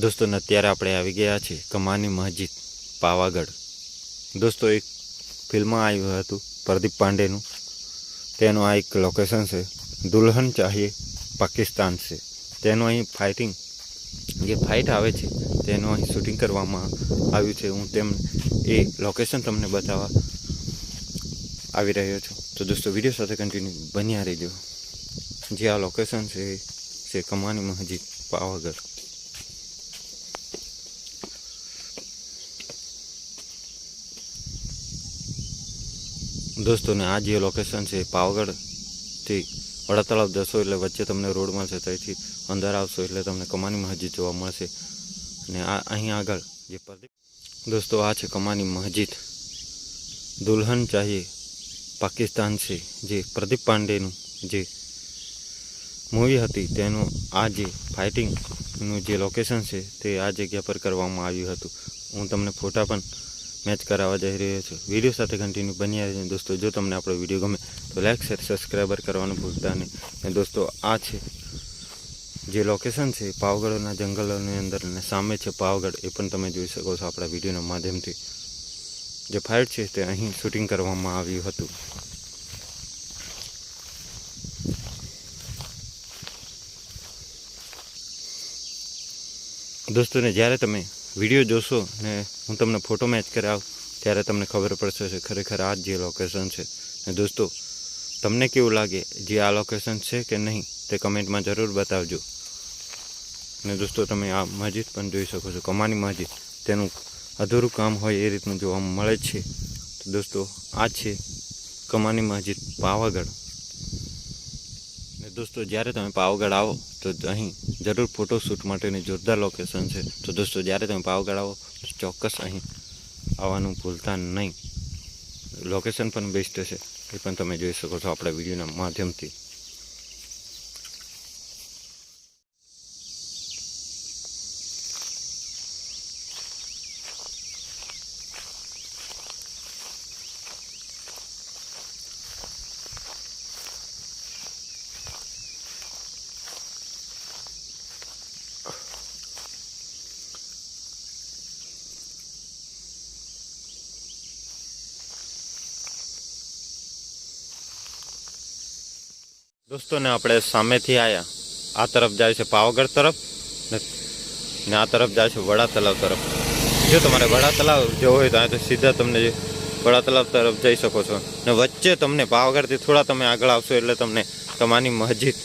દોસ્તો અત્યારે આપણે આવી ગયા છીએ કમાની મસ્જિદ, પાવાગઢ. દોસ્તો, એક ફિલ્મમાં આવ્યું હતું પ્રદીપ પાંડેનું. તેનું આ એક લોકેશન છે, દુલ્હન ચાહીએ પાકિસ્તાન છે. તેનું અહીં ફાઇટિંગ જે ફાઇટ આવે છે, તેનું અહીં શૂટિંગ કરવામાં આવ્યું છે. હું તેમ એ લોકેશન તમને બતાવવા આવી રહ્યો છું. તો દોસ્તો વીડિયો સાથે કન્ટિન્યુ બન્યા રહેજો. જે આ લોકેશન છે છે કમાની મસ્જિદ, પાવાગઢ. દોસ્તોને આ જે લોકેશન છે પાવાગઢથી વડા તળાવ જશો એટલે વચ્ચે તમને રોડ મળશે, ત્યાંથી અંદર આવશો એટલે તમને કમાની મસ્જિદ જોવા મળશે. અને આ અહીં આગળ જે પ્રદીપ દોસ્તો આ છે કમાની મસ્જિદ. દુલ્હન ચાહીએ પાકિસ્તાન છે, જે પ્રદીપ પાંડેનું જે મૂવી હતી તેનું આ જે ફાઇટિંગનું જે લોકેશન છે તે આ જગ્યા પર કરવામાં આવ્યું હતું. હું તમને ફોટા પણ મેચ કરાવવા જઈ રહ્યો છું. વીડિયો સાથે કન્ટિન્યુ બન્યા રહેજો દોસ્તો, જો તમને આપણો વીડિયો ગમે, તો લાઈક શેર સબસ્ક્રાઈબર કરવાનું ભૂલતા નહીં. દોસ્તો, આ છે જે લોકેશન છે, પાવગઢના જંગલોની અંદર અને સામે છે પાવગઢ, એ પણ તમે જોઈ શકો છો આપણા વિડીયોના માધ્યમથી. જે ફાઇટ છે, તે અહીં શૂટિંગ કરવામાં આવ્યું હતું. દોસ્તોને, જ્યારે તમે વીડિયો જોશો ને હું તમને ફોટો મેચ કરાવ, ત્યારે તમને ખબર પડશે કે ખરેખર આ જે લોકેશન છે. ને દોસ્તો, તમને કેવું લાગે? જે આ લોકેશન છે કે નહીં, તે કમેન્ટમાં જરૂર બતાવજો. ને દોસ્તો, તમે આ મસ્જિદ પણ જોઈ શકો છો. કમાની મસ્જિદ. તેનું અધૂરું કામ હોય એ રીતનું જોવા મળે છે. તો દોસ્તો, આ છે કમાની મસ્જિદ પાવાગઢ. દોસ્તો, જ્યારે તમે પાવાગઢ આવો, તો અહીં જરૂર ફોટોશૂટ માટેની જોરદાર લોકેશન છે. તો દોસ્તો, જ્યારે તમે પાવાગઢ આવો, તો ચોક્કસ અહીં આવવાનું ભૂલતા નહીં. લોકેશન પણ બેસ્ટ છે. એ પણ તમે જોઈ શકો છો આપણા વિડીયોના માધ્યમથી. દોસ્તોને આપણે સામેથી આવ્યા આ તરફ જાય છે પાવાગઢ તરફ ને આ તરફ જાય છે વડા તલાવ તરફ. જો તમારે વડા તલાવ જવું હોય તો તો સીધા તમને વડા તલાવ તરફ જઈ શકો છો. ને વચ્ચે તમને પાવાગઢથી થોડા તમે આગળ આવશો એટલે તમને કમાની મસ્જિદ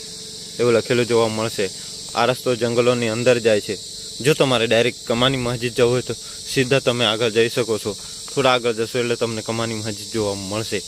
એવું લખેલું જોવા મળશે. આ રસ્તો જંગલોની અંદર જાય છે. જો તમારે ડાયરેક્ટ કમાની મસ્જિદ જવું હોય તો સીધા તમે આગળ જઈ શકો છો. થોડા આગળ જશો એટલે તમને કમાની મસ્જિદ જોવા મળશે.